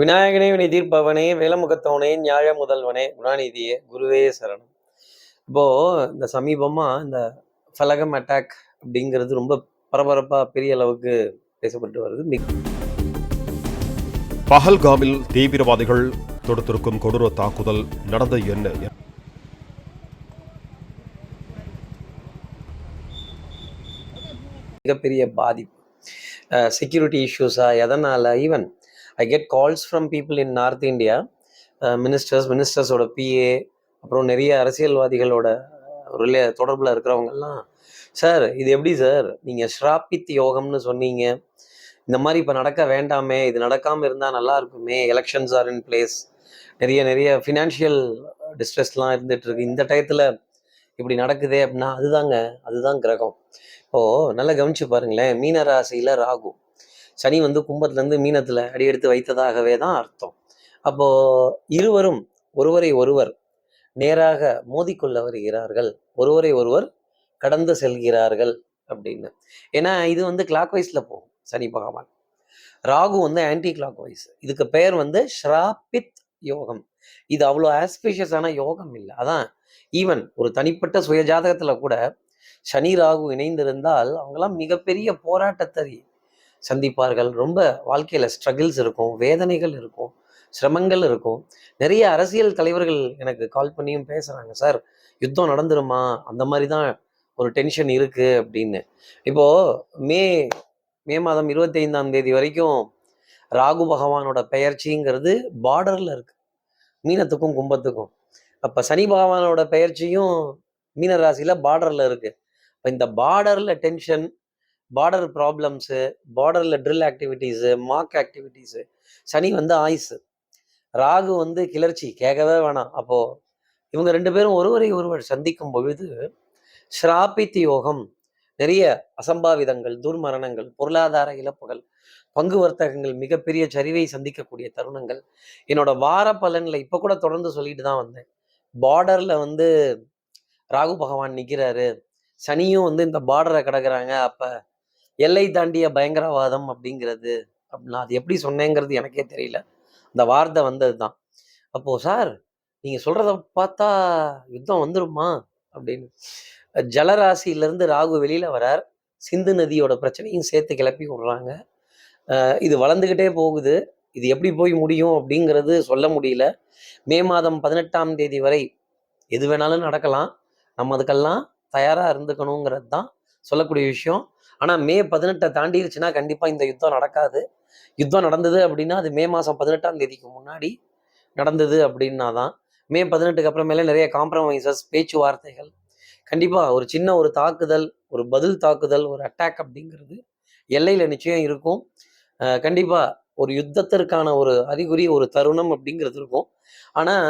விநாயகனே வினை தீர்ப்பவனே வேலமுகத்தவனே ஞாழ முதல்வனே குணாநிதியே குருவே சரணம். இப்போ இந்த சமீபமா இந்த ஃபலகம் அட்டாக் அப்படிங்கிறது ரொம்ப பரபரப்பா பெரிய அளவுக்கு பேசப்பட்டு வருது. பஹல்காமில் தீவிரவாதிகள் தொடுத்திருக்கும் கொடூர தாக்குதல் நடந்த என்ன? மிகப்பெரிய பாதிப்பு. செக்யூரிட்டி இஷ்யூஸா எதனால? Even I get calls from people in north India ministers மினிஸ்டர்ஸோட PA அப்புறம் நிறைய அரசியல்வாதிகளோட ரிலே தொடர்பில் இருக்கிறவங்கெல்லாம் சார் இது எப்படி சார் நீங்கள் ஸ்ராபித் யோகம்னு சொன்னீங்க. இந்த மாதிரி இப்போ நடக்க வேண்டாமே. இது நடக்காமல் இருந்தால் நல்லா இருக்குமே. எலெக்ஷன்ஸ் ஆர் இன் பிளேஸ் நிறைய நிறைய ஃபினான்ஷியல் டிஸ்ட்ரெஸ்லாம் இருந்துட்டு இருக்கு. இந்த டயத்தில் இப்படி நடக்குதே அப்படின்னா அதுதாங்க அதுதான் கிரகம். இப்போது நல்லா கவனிச்சு பாருங்களேன். மீன ராசியில் ராகு. சனி வந்து கும்பத்துலேருந்து மீனத்தில் அடி எடுத்து வைத்ததாகவே தான் அர்த்தம். அப்போது இருவரும் ஒருவரை ஒருவர் நேராக மோதிக்கொள்ள வருகிறார்கள். ஒருவரை ஒருவர் கடந்து செல்கிறார்கள் அப்படின்னு. ஏன்னா இது வந்து கிளாக் வைஸில் போகும் சனி பகவான். ராகு வந்து ஆன்டி கிளாக் வைஸ் இதுக்கு பெயர் வந்து ஷ்ராபித் யோகம். இது அவ்வளோ ஆஸ்பிஷியஸான யோகம் இல்லை. அதான் ஈவன் ஒரு தனிப்பட்ட சுய ஜாதகத்தில் கூட சனி ராகு இணைந்திருந்தால் அவங்கெல்லாம் மிகப்பெரிய போராட்டத்தை சந்திப்பார்கள். ரொம்ப வாழ்க்கையில் ஸ்ட்ரகிள்ஸ் இருக்கும் வேதனைகள் இருக்கும் சிரமங்கள் இருக்கும். நிறைய அரசியல் தலைவர்கள் எனக்கு கால் பண்ணியும் பேசுகிறாங்க சார் யுத்தம் நடந்துருமா? அந்த மாதிரி தான் ஒரு டென்ஷன் இருக்குது அப்படின்னு. இப்போது மே மே மாதம் இருபத்தைந்தாம் தேதி வரைக்கும் ராகு பகவானோட பெயர்ச்சிங்கிறது பார்டரில் இருக்குது மீனத்துக்கும் கும்பத்துக்கும். அப்போ சனி பகவானோட பெயர்ச்சியும் மீன ராசியில் பார்டரில் இருக்குது இப்போ இந்த பார்டரில் டென்ஷன் பார்டர் ப்ராப்ளம்ஸு பார்டரில் ட்ரில் ஆக்டிவிட்டீஸு மார்க் ஆக்டிவிட்டீஸு சனி வந்து ஆயுசு. ராகு வந்து கிளர்ச்சி. கேட்கவே வேணாம். அப்போது இவங்க ரெண்டு பேரும் ஒருவரை ஒருவர் சந்திக்கும் பொழுது ஸ்ராபித் யோகம் நிறைய அசம்பாவிதங்கள் துர்மரணங்கள் பொருளாதார இழப்புகள் பங்கு வர்த்தகங்கள் மிகப்பெரிய சரிவை சந்திக்கக்கூடிய தருணங்கள். என்னோட வார பலனில் இப்போ கூட தொடர்ந்து சொல்லிட்டு தான் வந்தேன். பார்டரில் வந்து ராகு பகவான் நிற்கிறாரு சனியும் வந்து இந்த பார்டரை கிடக்குறாங்க. அப்போ எல்லை தாண்டிய பயங்கரவாதம் அப்படிங்கிறது நான் அது எப்படி சொன்னேங்கிறது எனக்கே தெரியல. அந்த வார்த்தை வந்தது தான் அப்போது சார் நீங்கள் சொல்கிறத பார்த்தா யுத்தம் வந்துருமா? அப்படின்னு. ஜலராசியிலேருந்து ராகு வெளியில் வரார். சிந்து நதியோட பிரச்சனையும் சேர்த்து கிளப்பி விடுறாங்க. இது வளர்ந்துக்கிட்டே போகுது. இது எப்படி போய் முடியும் அப்படிங்கிறது சொல்ல முடியல. மே மாதம் பதினெட்டாம் தேதி வரை எது வேணாலும் நடக்கலாம். நம்ம அதுக்கெல்லாம் தயாராக இருந்துக்கணுங்கிறது தான் சொல்லக்கூடிய விஷயம். ஆனால் மே பதினெட்டை தாண்டிருச்சுன்னா கண்டிப்பாக இந்த யுத்தம் நடக்காது. யுத்தம் நடந்தது அப்படின்னா அது மே மாதம் பதினெட்டாம் தேதிக்கு முன்னாடி நடந்தது அப்படின்னா தான் மே பதினெட்டுக்கு அப்புறமேலே நிறைய காம்ப்ரமைசஸ் பேச்சுவார்த்தைகள் கண்டிப்பாக ஒரு சின்ன ஒரு தாக்குதல் ஒரு பதில் தாக்குதல் ஒரு அட்டாக் அப்படிங்கிறது எல்லையில் நிச்சயம் இருக்கும். கண்டிப்பாக ஒரு யுத்தத்திற்கான ஒரு அறிகுறி ஒரு தருணம் அப்படிங்கிறது இருக்கும். ஆனால்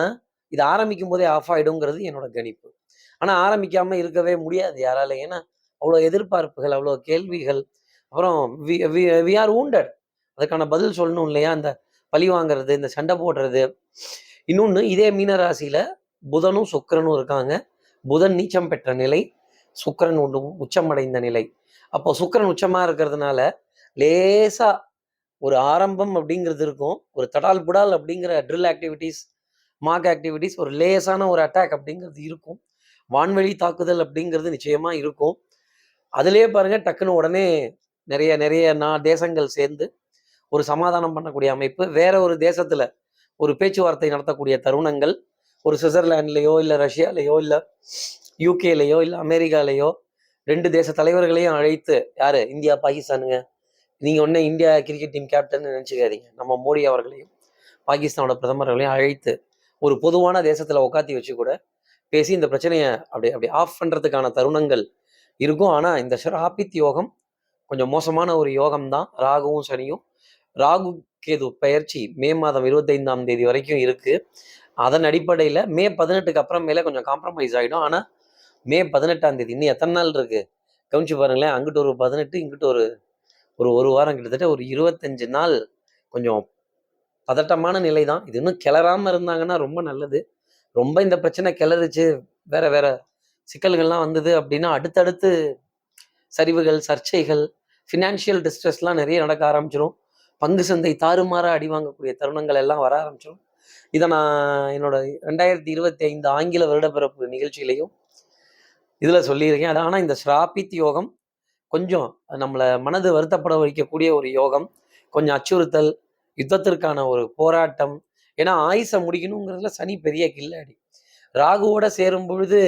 இது ஆரம்பிக்கும் போதே ஆஃப் ஆகிடுங்கிறது என்னோட கணிப்பு. ஆனால் ஆரம்பிக்காமல் இருக்கவே முடியாது யாரால ஏன்னா அவ்வளோ எதிர்பார்ப்புகள் அவ்வளோ கேள்விகள். அப்புறம் வி வி ஆர் ஊண்டட் அதுக்கான பதில் சொல்லணும் இல்லையா? அந்த பழி வாங்குறது இந்த சண்டை போடுறது. இன்னொன்று இதே மீனராசியில் புதனும் சுக்கரனும் இருக்காங்க. புதன் நீச்சம் பெற்ற நிலை சுக்கரன் ஒன்று உச்சமடைந்த நிலை. அப்போ சுக்கரன் உச்சமாக இருக்கிறதுனால லேசாக ஒரு ஆரம்பம் அப்படிங்கிறது இருக்கும். ஒரு தடால் புடால் அப்படிங்கிற ட்ரில் ஆக்டிவிட்டீஸ் மார்க் ஆக்டிவிட்டீஸ் ஒரு லேசான ஒரு அட்டாக் அப்படிங்கிறது இருக்கும். வான்வெளி தாக்குதல் அப்படிங்கிறது நிச்சயமாக இருக்கும். அதுலேயே பாருங்க டக்குன்னு உடனே நிறைய நிறைய நான் தேசங்கள் சேர்ந்து ஒரு சமாதானம் பண்ணக்கூடிய அமைப்பு வேற ஒரு தேசத்துல ஒரு பேச்சுவார்த்தை நடத்தக்கூடிய தருணங்கள் ஒரு சுவிட்சர்லாண்ட்லேயோ இல்லை ரஷ்யாலேயோ இல்லை யூகேலேயோ இல்லை அமெரிக்காலேயோ ரெண்டு தேச தலைவர்களையும் அழைத்து யாரு? இந்தியா பாகிஸ்தானுங்க. நீங்கள் ஒண்ணு இந்தியா கிரிக்கெட் டீம் கேப்டன் நினச்சிக்காதீங்க. நம்ம மோடி அவர்களையும் பாகிஸ்தானோட பிரதமர்களையும் அழைத்து ஒரு பொதுவான தேசத்தில் உட்காத்தி வச்சு கூட பேசி இந்த பிரச்சனையை அப்படி அப்படி ஆஃப் பண்ணுறதுக்கான தருணங்கள் இருக்கும். ஆனால் இந்த ஷராபித் யோகம் கொஞ்சம் மோசமான ஒரு யோகம் தான். ராகுவும் சனியும். ராகு கேது பயிற்சி மே மாதம் இருபத்தைந்தாம் தேதி வரைக்கும் இருக்குது அதன் அடிப்படையில் மே பதினெட்டுக்கு அப்புறமேல கொஞ்சம் காம்ப்ரமைஸ் ஆகிடும் ஆனால் மே பதினெட்டாம் தேதி இன்னும் எத்தனை நாள் இருக்குது கவனிச்சு பாருங்களேன். அங்கிட்டு ஒரு பதினெட்டு இங்கிட்டு ஒரு ஒரு ஒரு வாரம் கிட்டத்தட்ட ஒரு இருபத்தஞ்சு நாள் கொஞ்சம் பதட்டமான நிலை தான். இது இன்னும் கிளறாமல் இருந்தாங்கன்னா ரொம்ப நல்லது. ரொம்ப இந்த பிரச்சனை கிளறிச்சு வேற வேற சிக்கல்கள்லாம் வந்தது அப்படின்னா அடுத்தடுத்து சரிவுகள் சர்ச்சைகள் ஃபினான்ஷியல் டிஸ்ட்ரெஸ்லாம் நிறைய நடக்க ஆரம்பிச்சிடும் பங்கு சந்தை தாறுமாற அடி வாங்கக்கூடிய தருணங்கள் எல்லாம் வர ஆரம்பிச்சிடும் இதை நான் என்னோட ரெண்டாயிரத்தி இருபத்தி ஐந்து ஆங்கில வருடப்பிறப்பு நிகழ்ச்சியிலையும் இதில் சொல்லியிருக்கேன். அது ஆனால் இந்த ஸ்ராபித் யோகம் கொஞ்சம் நம்மளை மனது வருத்தப்பட வைக்கக்கூடிய ஒரு யோகம். கொஞ்சம் அச்சுறுத்தல் யுத்தத்திற்கான ஒரு போராட்டம். ஏன்னா ஆயுசை முடிக்கணுங்கிறதுல சனி பெரிய கில்லாடி. ராகுவோட சேரும் பொழுது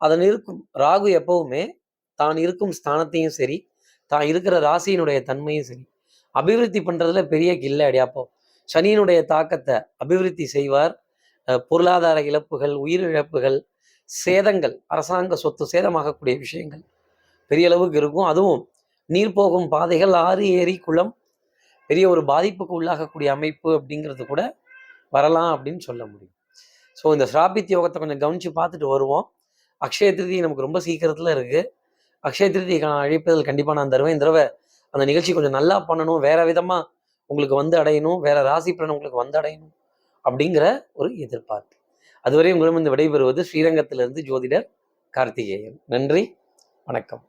அதன் இருக்கும் ராகு எப்பவுமே தான் இருக்கும் ஸ்தானத்தையும் சரி தான் இருக்கிற ராசியினுடைய தன்மையும் சரி. அபிவிருத்தி பண்ணுறதுல பெரிய கில்லாடி அப்போ. சனியினுடைய தாக்கத்தை அபிவிருத்தி செய்வார். பொருளாதார இழப்புகள் உயிரிழப்புகள் சேதங்கள் அரசாங்க சொத்து சேதமாகக்கூடிய விஷயங்கள் பெரிய அளவுக்கு இருக்கும். அதுவும் நீர் போகும் பாதைகள் ஆறு ஏரி குளம் பெரிய ஒரு பாதிப்புக்கு உள்ளாகக்கூடிய அமைப்பு அப்படிங்கிறது கூட வரலாம் அப்படின்னு சொல்ல முடியும். ஸோ இந்த ஸ்ராபித் யோகத்தை கொஞ்சம் கவனித்து பார்த்துட்டு வருவோம். அக்ஷய திருதி நமக்கு ரொம்ப சீக்கிரத்தில் இருக்குது அக்ஷய திருதிக்கான அழைப்புதல் கண்டிப்பாக நான் தருவேன். இந்த தடவை அந்த நிகழ்ச்சி கொஞ்சம் நல்லா பண்ணணும். வேற விதமாக உங்களுக்கு வந்து அடையணும். வேற ராசி பலன் உங்களுக்கு வந்து அடையணும் அப்படிங்கிற ஒரு எதிர்பார்ப்பு. அதுவரை உங்களிடம் இந்த விடைபெறுவது ஸ்ரீரங்கத்திலிருந்து ஜோதிடர் கார்த்திகேயன். நன்றி. வணக்கம்.